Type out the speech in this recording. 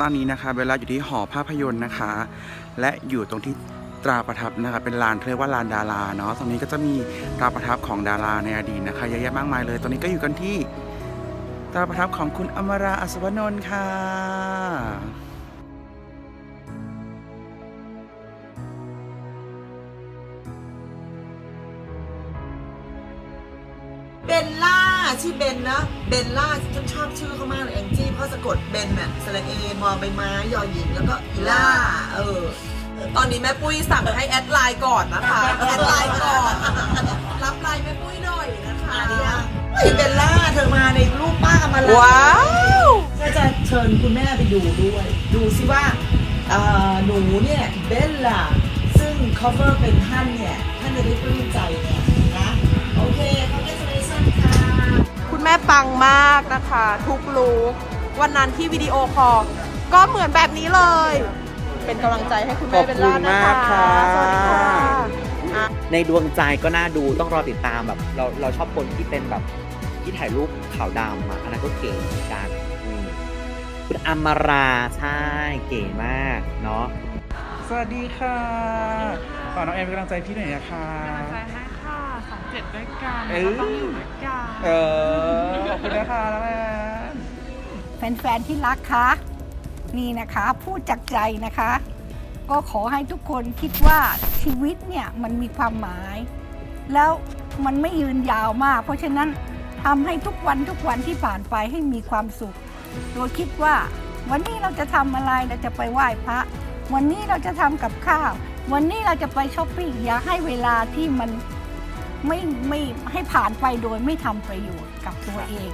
ตอนนี้นะคะเวลาอยู่ที่หอภาพยนตร์นะคะ และอยู่ตรงที่ตราประทับนะคะเป็นลานเขาเรียกว่าลานดาราเนาะตรงนี้ก็จะมีตราประทับของดาราในอดีตนะคะเยอะแยะมากมายเลย ตอนนี้ก็อยู่กันที่ตราประทับของคุณอมราอัศวนนท์ค่ะเบลล่าชื่อเบนนะเบลล่าฉันชอบชื่อ สะกดเบนน่ะสระเอมอใบไม้ยอหญิงแล้วก็อีล่าเออ ตอนนี้แม่ปุ้ยสั่งให้แอดไลน์ก่อนนะคะ แอดไลน์ก่อน รับไลน์แม่ปุ้ยหน่อยนะคะอันนี้อะเฮ้ยเบลล่าเธอมาในรูปป้ามาแล้วว้าวก็จะเชิญคุณแม่ไปดูด้วย ดูซิว่าเอ่อหนูเนี่ยเบลล่าซึ่ง cover เป็นท่านเนี่ย ท่านจะได้ปลื้มใจเนี่ยนะโอเค congratulations ค่ะ คุณแม่ปังมากนะคะ ทุกลุก วันนั้นที่วิดีโอคอลก็เหมือนแบบนี้เลย เป็นกำลังใจให้คุณแม่เป็นล่านะคะขอบคุณมากค่ะ สวัสดีค่ะอะ ในดวงใจก็น่าดูต้องรอติดตามแบบเราเราชอบคนที่เป็นแบบที่ถ่ายรูปขาวดำอะอันนั้นก็เก๋เหมือนกันอืมคุณอมราใช่เก๋มากเนาะ สวัสดีค่ะขอน้องแอมเป็นกำลังใจพี่หน่อยนะคะ กำลังใจให้ค่ะสองเจ็ดด้วยกันเอ้ย ก็ต้องอยู่ด้วยกัน เออ ขอบคุณนะคะน้องแอม แฟนๆที่รักคะนี่นะคะพูดจากใจนะคะ ก็ขอให้ทุกคนคิดว่าชีวิตเนี่ยมันมีความหมาย แล้วมันไม่ยืนยาวมาก เพราะฉะนั้นทำให้ทุกวันทุกวันที่ผ่านไปให้มีความสุข โดยคิดว่าวันนี้เราจะทำอะไรเราจะไปไหว้พระ วันนี้เราจะทำกับข้าว วันนี้เราจะไปช้อปปิ้งอย่าให้เวลาที่มันไม่ไม่ให้ผ่านไปโดยไม่ทำประโยชน์กับตัวเอง